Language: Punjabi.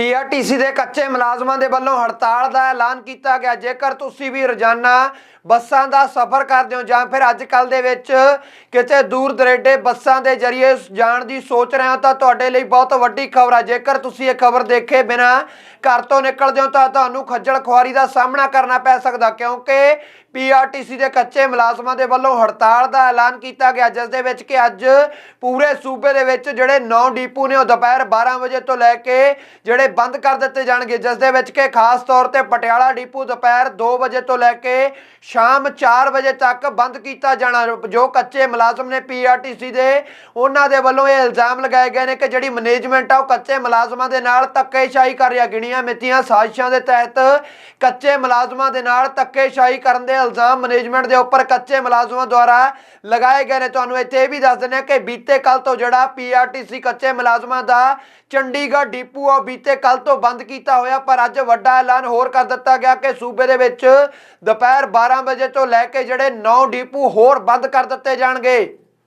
ਪੀਆਰਟੀਸੀ ਦੇ ਕੱਚੇ ਮੁਲਾਜ਼ਮਾਂ ਦੇ ਵੱਲੋਂ ਹੜਤਾਲ ਦਾ ਐਲਾਨ ਕੀਤਾ ਗਿਆ। ਜੇਕਰ ਤੁਸੀਂ ਵੀ ਰੋਜ਼ਾਨਾ ਬੱਸਾਂ ਦਾ ਸਫ਼ਰ ਕਰਦੇ ਹੋ ਜਾਂ ਫਿਰ ਅੱਜ ਕੱਲ ਦੇ ਵਿੱਚ ਕਿਤੇ ਦੂਰ ਦਰੇਡੇ ਬੱਸਾਂ ਦੇ ਜ਼ਰੀਏ ਜਾਣ ਦੀ ਸੋਚ ਰਹੇ ਹੋ ਤਾਂ ਤੁਹਾਡੇ ਲਈ ਬਹੁਤ ਵੱਡੀ ਖਬਰ ਹੈ ਜੇਕਰ ਤੁਸੀਂ ਇਹ ਖਬਰ ਦੇਖੇ ਬਿਨਾ ਘਰ ਤੋਂ ਨਿਕਲਦੇ ਹੋ ਤਾਂ ਤੁਹਾਨੂੰ ਖੱਜਲ ਖੁਆਰੀ ਦਾ ਸਾਹਮਣਾ ਕਰਨਾ ਪੈ ਸਕਦਾ, ਕਿਉਂਕਿ ਪੀਆਰਟੀਸੀ ਦੇ ਕੱਚੇ ਮੁਲਾਜ਼ਮਾਂ ਦੇ ਵੱਲੋਂ ਹੜਤਾਲ ਦਾ ਐਲਾਨ ਕੀਤਾ ਗਿਆ, ਜਿਸ ਦੇ ਵਿੱਚ ਕਿ ਅੱਜ ਪੂਰੇ ਸੂਬੇ ਦੇ ਵਿੱਚ ਜਿਹੜੇ 9 ਡੀਪੂ ਨੇ ਉਹ ਦੁਪਹਿਰ 12 ਵਜੇ ਤੋਂ ਲੈ ਕੇ ਜਿਹੜੇ ਬੰਦ ਕਰ ਦਿੱਤੇ ਜਾਣਗੇ, ਜਿਸ ਦੇ ਵਿੱਚ ਕਿ ਖਾਸ ਤੌਰ ਤੇ ਪਟਿਆਲਾ ਡੀਪੂ ਦੁਪਹਿਰ 2 ਵਜੇ ਤੋਂ ਲੈ ਕੇ ਸ਼ਾਮ 4 ਵਜੇ ਤੱਕ ਬੰਦ ਕੀਤਾ ਜਾਣਾ, ਜੋ ਕੱਚੇ ਮੁਲਾਜ਼ਮ ਨੇ ਪੀਆਰਟੀਸੀ ਦੇ, ਉਹਨਾਂ ਦੇ ਵੱਲੋਂ ਇਹ ਇਲਜ਼ਾਮ ਲਗਾਏ ਗਏ ਨੇ ਕਿ ਜਿਹੜੀ ਮੈਨੇਜਮੈਂਟ ਆ, ਉਹ ਕੱਚੇ ਮੁਲਾਜ਼ਮਾਂ ਦੇ ਨਾਲ ਧੱਕੇਸ਼ਾਹੀ ਕਰ ਰਹੀ ਆ ਗਿਣੀਆਂ ਮਿਤੀਆਂ ਸਾਜ਼ਿਸ਼ਾਂ ਦੇ ਤਹਿਤ ਕੱਚੇ ਮੁਲਾਜ਼ਮਾਂ ਦੇ ਨਾਲ ਧੱਕੇਸ਼ਾਹੀ ਕਰਨ ਦੇ ਇਲਜ਼ਾਮ ਮੈਨੇਜਮੈਂਟ ਦੇ ਉੱਪਰ ਕੱਚੇ ਮੁਲਾਜ਼ਮਾਂ ਦੁਆਰਾ ਲਗਾਏ ਗਏ ਨੇ। ਤੁਹਾਨੂੰ ਇੱਥੇ ਇਹ ਵੀ ਦੱਸ ਦਿੰਦੇ ਹਾਂ ਕਿ ਬੀਤੇ ਕੱਲ ਤੋਂ ਜਿਹੜਾ ਪੀਆਰਟੀਸੀ ਕੱਚੇ ਮੁਲਾਜ਼ਮਾਂ ਦਾ ਚੰਡੀਗੜ੍ਹ ਡਿਪੂ ਉਹ ਬੀਤੇ ਕੱਲ ਤੋਂ ਬੰਦ ਕੀਤਾ ਹੋਇਆ, ਪਰ ਅੱਜ ਵੱਡਾ ਐਲਾਨ ਹੋਰ ਕਰ ਦਿੱਤਾ ਗਿਆ ਕਿ ਸੂਬੇ ਦੇ ਵਿੱਚ ਦੁਪਹਿਰ 12 ਵਜੇ ਤੋਂ ਲੈ ਕੇ ਜਿਹੜੇ 9 ਡੀਪੂ ਹੋਰ ਬੰਦ ਕਰ ਦਿੱਤੇ ਜਾਣਗੇ।